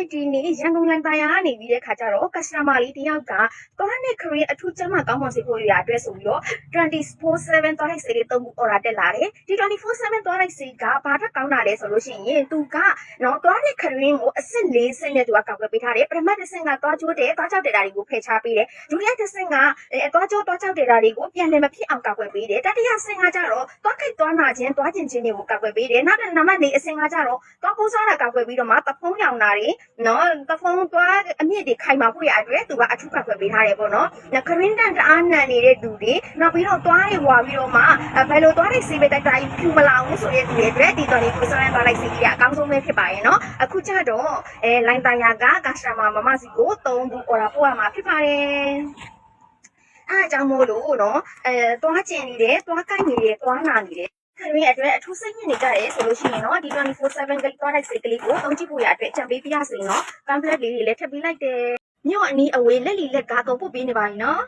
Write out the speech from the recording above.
right ဒီနေ့ရန်ကုန်လန်တာယာကနေပြီးတဲ့ခါကျတော့ customer လေးတယောက်ကသွားနဲ့ Korean အထူးကျမ်းမကောင်းမွန်စေဖို့ရအတွက်ဆိုပြီးတော့24/7သွားလိုက်စေလေးသုံးခု order တက်လာတယ်ဒီ24/7သွားလိုက်စေကဘာထက်ကောင်းတာလဲဆိုလို့ရှိရင်သူကနော်သွားနဲ့ Korean ကိုအစ်စ်၄ဆင့်နဲ့သူကကောက်ွယ်ပေးထားတယ်ပထမတစ်ဆင့်ကသွားချိုးတယ်သွားချောက်တယ်တာတွေကိုဖယ်ရှားပေးတယ်ဒုတိယတစ်ဆင့်ကအဲသွားချိုးသွားချောက်တယ်တာတွေကိုပြန်လည်မဖြစ်အောင်ကောက်ွယ်ပေးတယ်တတိယဆင့်ကကျတော့သွားခိတ်သွားနာခြင်းသွားကျင်ခြင်းတွေကိုကောက်ွယ်ပေးတယ်နောက်တစ်နံပါတ်၄အဆင့်ကကျတော့သွားပိုးစားတာကောက်ွယ်ပြီးတော့မှတဖုံးရောင်တာတွေနော်တဖုံးသွားအမြင့်တွေခိုင်မာဖို့ရအတွက်သူကအထူးကကွယ်ပေးထားတယ်ပေါ့နော်။နခရင်းတန်တအားနန်နေတဲ့သူတွေနောက်ပြီးတော့သွားတွေဝါပြီးတော့မှအဲဘယ်လိုသွားတွေစီးပေးတိုက်တိုင်းဖြူမလာဘူးဆိုတဲ့သူတွေအတွက်ဒီတော်လေးကိုစမ်းသွားလိုက်စီးကြီးကအကောင်းဆုံးပဲဖြစ်ပါရဲ့နော်။အခုကျတော့အဲလိုင်းတန်ယာကကစတမာမမစီကို၃ဘူး order ပို့ရမှာဖြစ်ပါတယ်။အားကြောင့်မို့လို့နော်အဲသွားကျင်နေတယ်သွားကိုက်နေတယ်သွားနာနေတယ် ခရီးအတွက်အထူးစိတ်ညစ်နေကြတယ်ဆိုလို့ရှိရင်တော့ဒီ24/7ကလေးသွားလိုက်စိတ်ကလေးကိုအုံကြည့်ဖို့ရအတွက်ကြံပေးပြရစီနော် pamphlet လေးတွေလည်းထပ်ပေးလိုက်တယ်မြို့အနီးအဝေးလက်လီလက်ကားကုန်ပို့ပေးနေပါပြီနော်